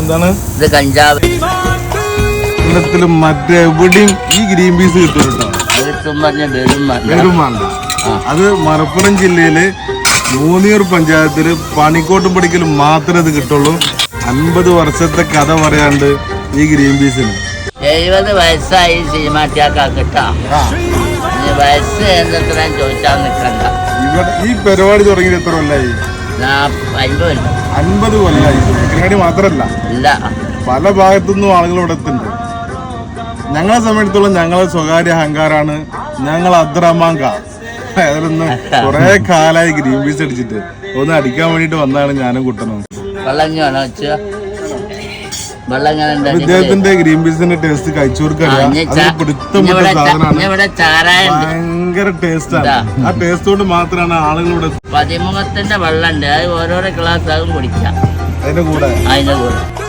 എന്താണ് ഇത് കഞ്ചാവ്. കേരളത്തിൽ മറ്റെവിടെയും ഈ ഗ്രീൻ പീസ് കിട്ടുന്നുണ്ടോ കേട്ടോ അത് വെറും വേണ്ട മലപ്പുറം ജില്ലയിലെ മൂന്നിയൂർ പഞ്ചായത്തിൽ പണിക്കോട്ടും പടിക്കൽ മാത്രമേ ഇത് കിട്ടുള്ളൂ. അൻപത് വർഷത്തെ കഥ പറയാണ്ട് ഈ ഗ്രീൻ പീസിന്. എഴുപത് വയസ്സായി സിനിമ കിട്ടാം. ഇനി വയസ്സ് എന്തെത്രയും ചോദിച്ചാൽ നിൽക്കണ്ട ഇവിടെ ഈ പരിപാടി തുടങ്ങിയത് എത്ര കൊല്ലായി? ഞാൻ അൻപത് കൊല്ലായി മാത്രല്ല. മാത്രമല്ല പല ഭാഗത്തുനിന്നും ആളുകൾ ഇവിടെ എത്തുന്നുണ്ട്. ഞങ്ങളെ സംബന്ധിച്ചിടത്തോളം ഞങ്ങളെ സ്വകാര്യ അഹങ്കാരാണ്. ഞങ്ങൾ അദ്രമാങ്ക. അതിലൊന്ന് കുറെ കാലായി ഗ്രീൻ പീസ് അടിച്ചിട്ട്. ഒന്ന് അടിക്കാൻ വേണ്ടിട്ട് വന്നാണ് ഞാനും കുട്ടനും. ഇദ്ദേഹത്തിന്റെ ഗ്രീൻ പീസിന്റെ ടേസ്റ്റ് കഴിച്ചു ആ, കൊടുക്കറിയാം ഇനി അത് ചാ- പിടുത്തം ഇനി ഇവിടെ ചാ- സാധനമാണ്. ഇനി ഇവിടെ ചാരായുണ്ട്. ഭയങ്കര ടേസ്റ്റാണ്. ആ ടേസ്റ്റ് കൊണ്ട് മാത്രമാണ് ആളുകൾ ഇവിടെ പതിമുഖത്തിന്റെ വെള്ളമുണ്ട്. അത് ഓരോരോ ഗ്ലാസ് ആകും കുടിക്കാം അതിന്റെ കൂടെ. അതിന്റെ കൂടെ.